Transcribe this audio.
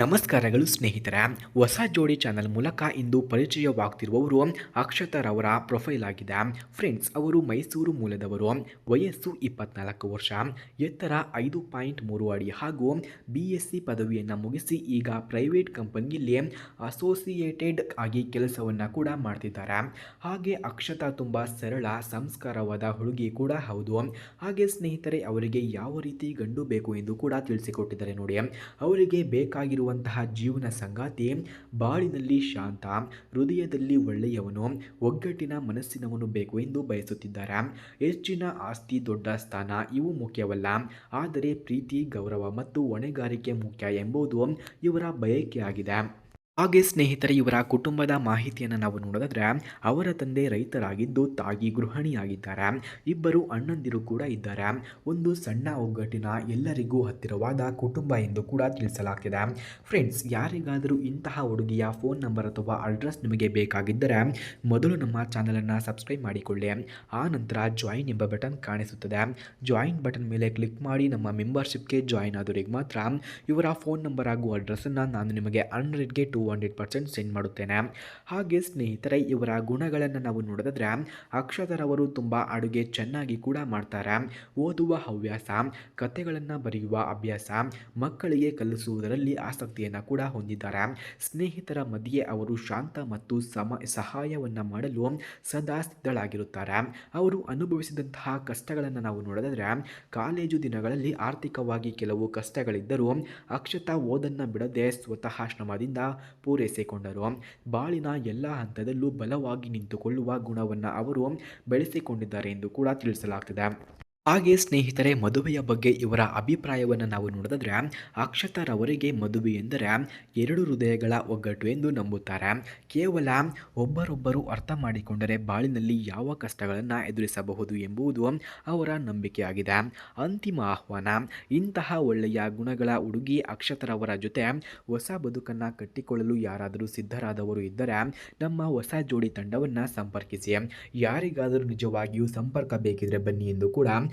ನಮಸ್ಕಾರಗಳು ಸ್ನೇಹಿತರೆ. ಹೊಸ ಜೋಡಿ ಚಾನಲ್ ಮೂಲಕ ಇಂದು ಪರಿಚಯವಾಗ್ತಿರುವವರು ಅಕ್ಷತರವರ ಪ್ರೊಫೈಲ್ ಆಗಿದೆ. ಫ್ರೆಂಡ್ಸ್, ಅವರು ಮೈಸೂರು ಮೂಲದವರು. ವಯಸ್ಸು ಇಪ್ಪತ್ನಾಲ್ಕು ವರ್ಷ. ಎತ್ತರ ಐದು ಪಾಯಿಂಟ್ ಮೂರು ಅಡಿ ಹಾಗೂ ಬಿ ಎಸ್ ಸಿ ಪದವಿಯನ್ನು ಮುಗಿಸಿ ಈಗ ಪ್ರೈವೇಟ್ ಕಂಪನಿಯಲ್ಲಿ ಅಸೋಸಿಯೇಟೆಡ್ ಆಗಿ ಕೆಲಸವನ್ನು ಕೂಡ ಮಾಡ್ತಿದ್ದಾರೆ. ಹಾಗೆ ಅಕ್ಷತಾ ತುಂಬ ಸರಳ, ಸಂಸ್ಕಾರವಾದ ಹುಡುಗಿ ಕೂಡ ಹೌದು. ಹಾಗೆ ಸ್ನೇಹಿತರೆ, ಅವರಿಗೆ ಯಾವ ರೀತಿ ಗಂಡು ಬೇಕು ಎಂದು ಕೂಡ ತಿಳಿಸಿಕೊಟ್ಟಿದ್ದಾರೆ ನೋಡಿ. ಅವರಿಗೆ ಬೇಕಾಗಿರುವಂತಹ ಜೀವನ ಸಂಗಾತಿ ಬಾಳಿನಲ್ಲಿ ಶಾಂತ, ಹೃದಯದಲ್ಲಿ ಒಳ್ಳೆಯವನು, ಒಗ್ಗಟ್ಟಿನ ಮನಸ್ಸಿನವನು ಬೇಕು ಎಂದು ಬಯಸುತ್ತಿದ್ದಾರೆ. ಹೆಚ್ಚಿನ ಆಸ್ತಿ ದೊಡ್ಡ ಸ್ಥಾನ ಇವು ಮುಖ್ಯವಲ್ಲ. ಆದರೆ ಪ್ರೀತಿ, ಗೌರವ ಮತ್ತು ಹೊಣೆಗಾರಿಕೆ ಮುಖ್ಯ ಎಂಬುದು ಇವರ ಬಯಕೆಯಾಗಿದೆ. ಹಾಗೆ ಸ್ನೇಹಿತರೆ, ಇವರ ಕುಟುಂಬದ ಮಾಹಿತಿಯನ್ನು ನಾವು ನೋಡೋದಾದರೆ ಅವರ ತಂದೆ ರೈತರಾಗಿದ್ದು, ತಾಯಿ ಗೃಹಿಣಿಯಾಗಿದ್ದಾರೆ. ಇಬ್ಬರು ಅಣ್ಣಂದಿರು ಕೂಡ ಇದ್ದಾರೆ. ಒಂದು ಸಣ್ಣ ಒಗ್ಗಟ್ಟಿನ ಎಲ್ಲರಿಗೂ ಹತ್ತಿರವಾದ ಕುಟುಂಬ ಎಂದು ಕೂಡ ತಿಳಿಸಲಾಗಿದೆ ಫ್ರೆಂಡ್ಸ್ ಯಾರಿಗಾದರೂ ಇಂತಹ ಹುಡುಗಿಯ ಫೋನ್ ನಂಬರ್ ಅಥವಾ ಅಡ್ರೆಸ್ ನಿಮಗೆ ಬೇಕಾಗಿದ್ದರೆ, ಮೊದಲು ನಮ್ಮ ಚಾನಲನ್ನು ಸಬ್ಸ್ಕ್ರೈಬ್ ಮಾಡಿಕೊಳ್ಳಿ. ಆ ನಂತರ ಜಾಯಿನ್ ಎಂಬ ಬಟನ್ ಕಾಣಿಸುತ್ತದೆ. ಜಾಯಿನ್ ಬಟನ್ ಮೇಲೆ ಕ್ಲಿಕ್ ಮಾಡಿ ನಮ್ಮ ಮೆಂಬರ್ಶಿಪ್ಗೆ ಜಾಯಿನ್ ಆದವರಿಗೆ ಮಾತ್ರ, ಇವರ ಫೋನ್ ನಂಬರ್ ಹಾಗೂ ಅಡ್ರೆಸ್ಸನ್ನು ನಾನು ನಿಮಗೆ ಹಂಡ್ರೆಡ್ಗೆ ಟು ಹಂಡ್ರೆಡ್ ಪರ್ಸೆಂಟ್ ಸೆಂಡ್ ಮಾಡುತ್ತೇನೆ. ಹಾಗೆ ಸ್ನೇಹಿತರೆ, ಇವರ ಗುಣಗಳನ್ನು ನಾವು ನೋಡಿದ್ರೆ ಅಕ್ಷತರವರು ತುಂಬ ಅಡುಗೆ ಚೆನ್ನಾಗಿ ಕೂಡ ಮಾಡ್ತಾರೆ. ಓದುವ ಹವ್ಯಾಸ, ಕಥೆಗಳನ್ನು ಬರೆಯುವ ಅಭ್ಯಾಸ, ಮಕ್ಕಳಿಗೆ ಕಲಿಸುವುದರಲ್ಲಿ ಆಸಕ್ತಿಯನ್ನು ಕೂಡ ಹೊಂದಿದ್ದಾರೆ. ಸ್ನೇಹಿತರ ಮಧ್ಯೆ ಅವರು ಶಾಂತ ಮತ್ತು ಸಮ, ಸಹಾಯವನ್ನು ಮಾಡಲು ಸದಾ ಸಿದ್ಧಳಾಗಿರುತ್ತಾರೆ. ಅವರು ಅನುಭವಿಸಿದಂತಹ ಕಷ್ಟಗಳನ್ನು ನಾವು ನೋಡಿದ್ರೆ ಕಾಲೇಜು ದಿನಗಳಲ್ಲಿ ಆರ್ಥಿಕವಾಗಿ ಕೆಲವು ಕಷ್ಟಗಳಿದ್ದರೂ ಅಕ್ಷತಾ ಓದನ್ನು ಬಿಡದೆ ಸ್ವತಃ ಶ್ರಮದಿಂದ ಪೂರೈಸಿಕೊಂಡರು. ಬಾಳಿನ ಎಲ್ಲ ಹಂತದಲ್ಲೂ ಬಲವಾಗಿ ನಿಂತುಕೊಳ್ಳುವ ಗುಣವನ್ನು ಅವರು ಬೆಳೆಸಿಕೊಂಡಿದ್ದಾರೆ ಎಂದು ಕೂಡ ತಿಳಿಸಲಾಗ್ತದೆ. ಹಾಗೆ ಸ್ನೇಹಿತರೆ, ಮದುವೆಯ ಬಗ್ಗೆ ಇವರ ಅಭಿಪ್ರಾಯವನ್ನು ನಾವು ನೋಡಿದ್ರೆ ಅಕ್ಷತರವರಿಗೆ ಮದುವೆ ಎಂದರೆ ಎರಡು ಹೃದಯಗಳ ಒಗ್ಗಟ್ಟು ಎಂದು ನಂಬುತ್ತಾರೆ. ಕೇವಲ ಒಬ್ಬರೊಬ್ಬರು ಅರ್ಥ ಮಾಡಿಕೊಂಡರೆ ಬಾಳಿನಲ್ಲಿ ಯಾವ ಕಷ್ಟಗಳನ್ನು ಎದುರಿಸಬಹುದು ಎಂಬುದು ಅವರ ನಂಬಿಕೆಯಾಗಿದೆ. ಅಂತಿಮ ಆಹ್ವಾನ, ಇಂತಹ ಒಳ್ಳೆಯ ಗುಣಗಳ ಹುಡುಗಿ ಅಕ್ಷತರವರ ಜೊತೆ ಹೊಸ ಬದುಕನ್ನು ಕಟ್ಟಿಕೊಳ್ಳಲು ಯಾರಾದರೂ ಸಿದ್ಧರಾದವರು ಇದ್ದರೆ, ನಮ್ಮ ಹೊಸ ಜೋಡಿ ತಂಡವನ್ನು ಸಂಪರ್ಕಿಸಿ. ಯಾರಿಗಾದರೂ ನಿಜವಾಗಿಯೂ ಸಂಪರ್ಕ ಬೇಕಿದ್ರೆ ಬನ್ನಿ ಎಂದು ಕೂಡ